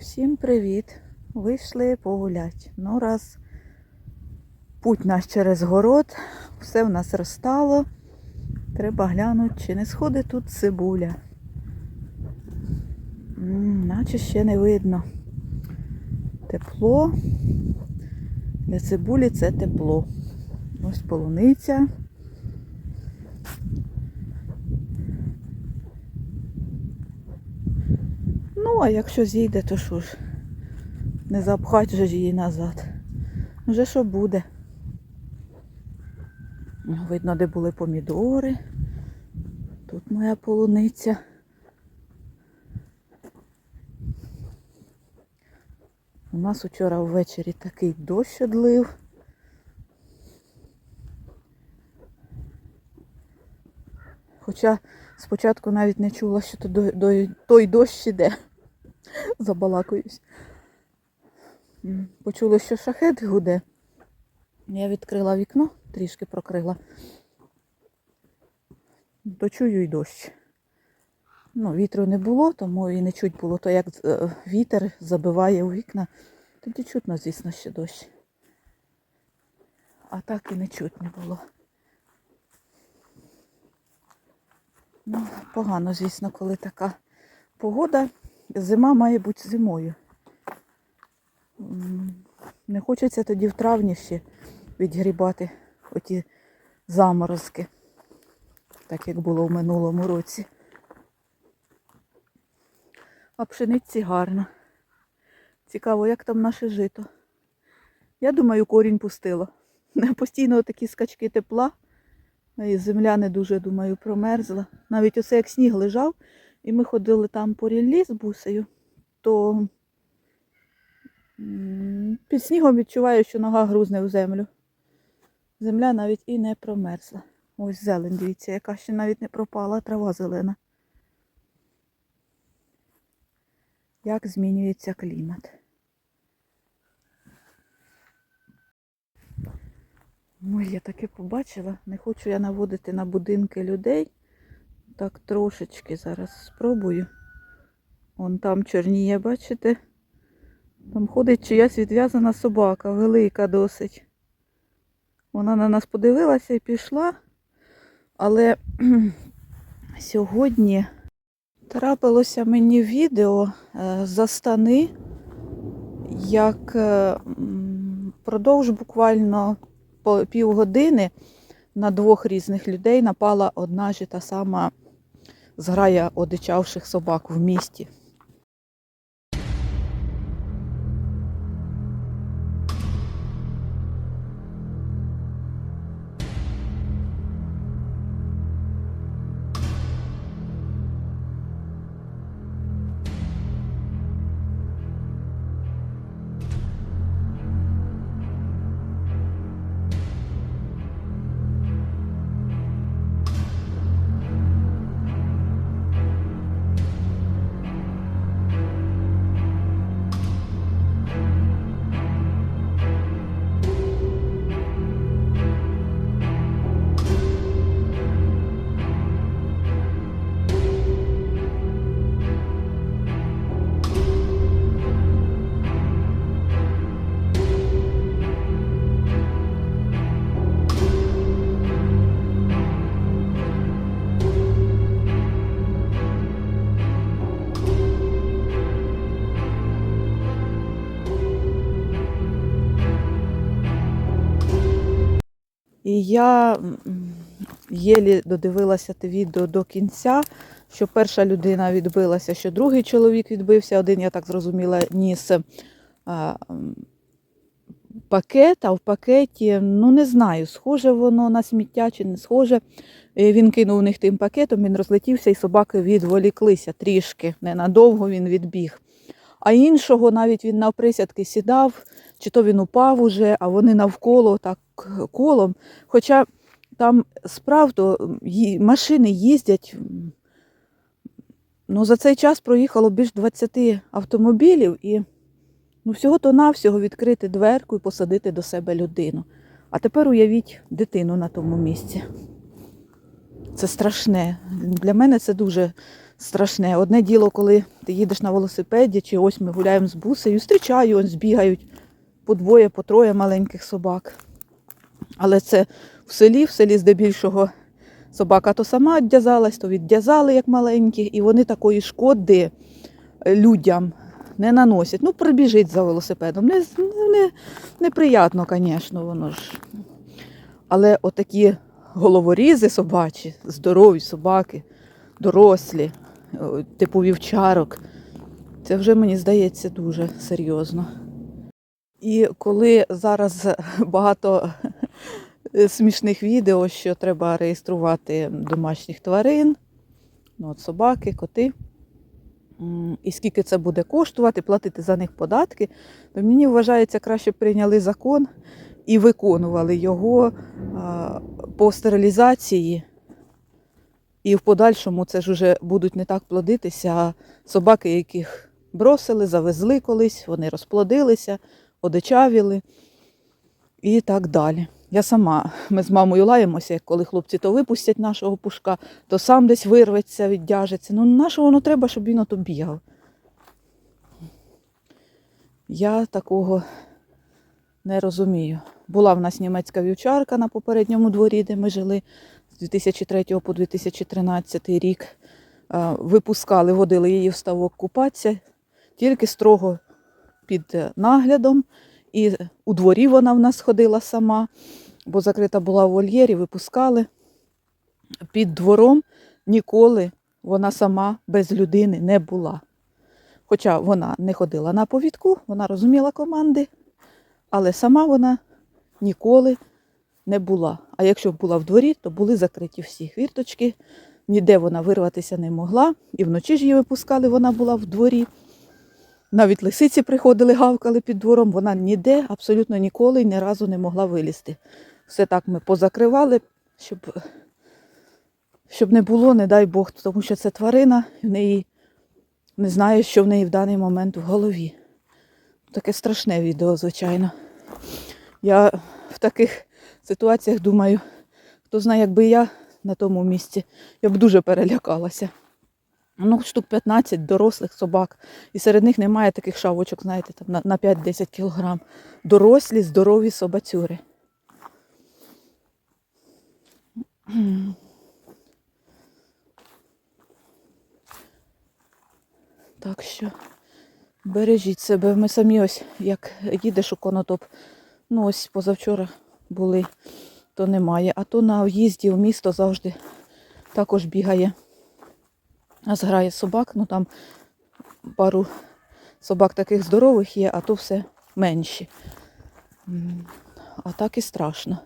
Всім привіт! Вийшли погулять. Ну, раз путь наш через город, все в нас розстало. Треба глянути, чи не сходить тут цибуля. Наче ще не видно. Тепло. Для цибулі це тепло. Ось полуниця. Ну, а якщо зійде, то що ж? Не запхать же ж її назад. Вже що буде. Видно, де були помідори. Тут моя полуниця. У нас вчора ввечері такий дощ одлив. Хоча спочатку навіть не чула, що той дощ іде. Забалакуюсь. М, Почула, що шахет гуде. Я відкрила вікно, трішки прокрила. То чую й дощ. Ну, вітру не було, тому і не чуть було. То як е, вітер забиває у вікна, тоді чутно, звісно, що дощ. А так і не чутно було. Ну, погано, звісно, коли така погода. Зима має бути зимою. Не хочеться тоді в травні ще відгрібати оті заморозки, так як було в минулому році. А пшениці гарно. Цікаво, як там наше жито. Я думаю, корінь пустило. Постійно такі скачки тепла. І земля не дуже, думаю, промерзла. Навіть оце як сніг лежав, і ми ходили там по ріллі з бусею, то під снігом відчуваю, що нога грузне в землю. Земля навіть і не промерзла. Ось зелень, дивіться, яка ще навіть не пропала, трава зелена. Як змінюється клімат. Ой, я таке побачила. Не хочу я наводити на будинки людей. Так трошечки зараз спробую. Вон там чорніє, бачите? Там ходить чиясь відв'язана собака, велика досить. Вона на нас подивилася і пішла. Але сьогодні трапилося мені відео е, за стани, як е, м, впродовж буквально півгодини на двох різних людей напала одна ж та сама зграя одичавших собак в місті. І я єлі додивилася те відео до кінця, що перша людина відбилася, що другий чоловік відбився. Один, я так зрозуміла, ніс а, пакет, а в пакеті, ну не знаю, схоже воно на сміття чи не схоже. Він кинув у них тим пакетом, він розлетівся, і собаки відволіклися трішки. Ненадовго він відбіг. А іншого навіть він на присядки сідав, чи то він упав уже, а вони навколо так колом. Хоча там справді машини їздять. Ну, за цей час проїхало більш 20 автомобілів і ну, всього-то навсього відкрити дверку і посадити до себе людину. А тепер уявіть дитину на тому місці. Це страшне. Для мене це дуже страшне. Одне діло, коли ти їдеш на велосипеді, чи ось ми гуляємо з бусею, зустрічаю, ось збігають по двоє, по троє маленьких собак. Але це в селі, в селі здебільшого собака то сама віддязалась, то віддязали як маленькі, і вони такої шкоди е, людям не наносять. Ну, пробіжить за велосипедом. Не, не, неприятно, звісно, воно ж. Але отакі головорізи собачі, здорові собаки, дорослі, типу вівчарок, це вже мені здається дуже серйозно. І коли зараз багато смішних відео, що треба реєструвати домашніх тварин, ну, от собаки, коти, і скільки це буде коштувати, платити за них податки, то мені вважається, краще прийняли закон і виконували його по стерилізації. І в подальшому це ж уже будуть не так плодитися, а собаки, яких бросили, завезли колись, вони розплодилися, одичавіли і так далі. Я сама, ми з мамою лаємося, як коли хлопці то випустять нашого пушка, то сам десь вирветься, віддяжеться. Ну, на що воно треба, щоб він ото бігав? Я такого не розумію. Була в нас німецька вівчарка на попередньому дворі, де ми жили 2003 по 2013 рік. Випускали, водили її в ставок купатися, тільки строго під е, наглядом. І у дворі вона в нас ходила сама, бо закрита була в вольєрі, випускали. Під двором ніколи вона сама без людини не була. Хоча вона не ходила на повідку, вона розуміла команди, але сама вона ніколи не була. А якщо була в дворі, то були закриті всі хвірточки, ніде вона вирватися не могла. І вночі ж її випускали, вона була в дворі. Навіть лисиці приходили, гавкали під двором, вона ніде абсолютно ніколи й ні разу не могла вилізти. Все так ми позакривали, щоб, щоб не було, не дай Бог, тому що це тварина, і в неї не знаю, що в неї в даний момент в голові. Таке страшне відео, звичайно. Я в таких ситуаціях думаю, хто знає, якби я на тому місці, я б дуже перелякалася. Ну, штук 15 дорослих собак. І серед них немає таких шавочок, знаєте, там на, на 5-10 кілограм. Дорослі, здорові собацюри. Так що бережіть себе. Ми самі ось, як їдеш у конотоп, ну ось позавчора були, то немає. А то на в'їзді в місто завжди також бігає. Зграє собак, ну там пару собак таких здорових є, а то все менші. А так і страшно.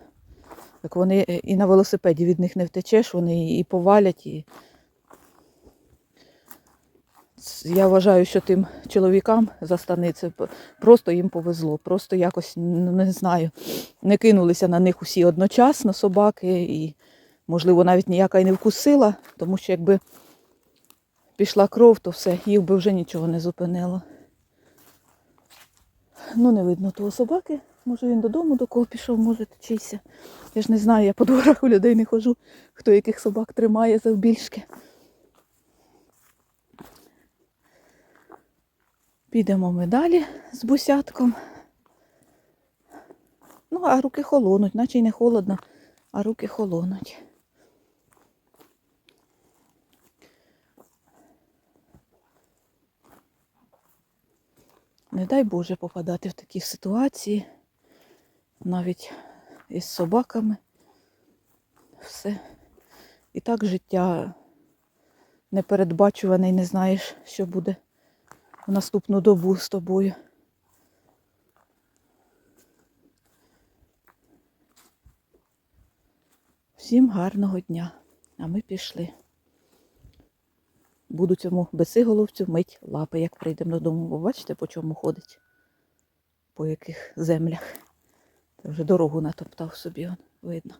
Так вони е, і на велосипеді від них не втечеш, вони і повалять. І... Я вважаю, що тим чоловікам за станиці просто їм повезло. Просто якось, не знаю, не кинулися на них усі одночасно собаки, і, можливо, навіть ніяка й не вкусила, тому що якби пішла кров, то все, їх би вже нічого не зупинило. Ну, не видно того собаки. Може він додому до кого пішов, може чийся. Я ж не знаю, я по дворах у людей не ходжу, хто яких собак тримає завбільшки. Підемо ми далі з бусятком. Ну, а руки холонуть, наче й не холодно, а руки холонуть. Не дай Боже попадати в такі ситуації, навіть із собаками. Все. І так життя непередбачуване і не знаєш, що буде в наступну добу з тобою. Всім гарного дня, а ми пішли. Буду цьому безсиголовцю мить лапи, як прийдемо додому. Бо бачите, по чому ходить? По яких землях. Це вже дорогу натоптав собі, видно.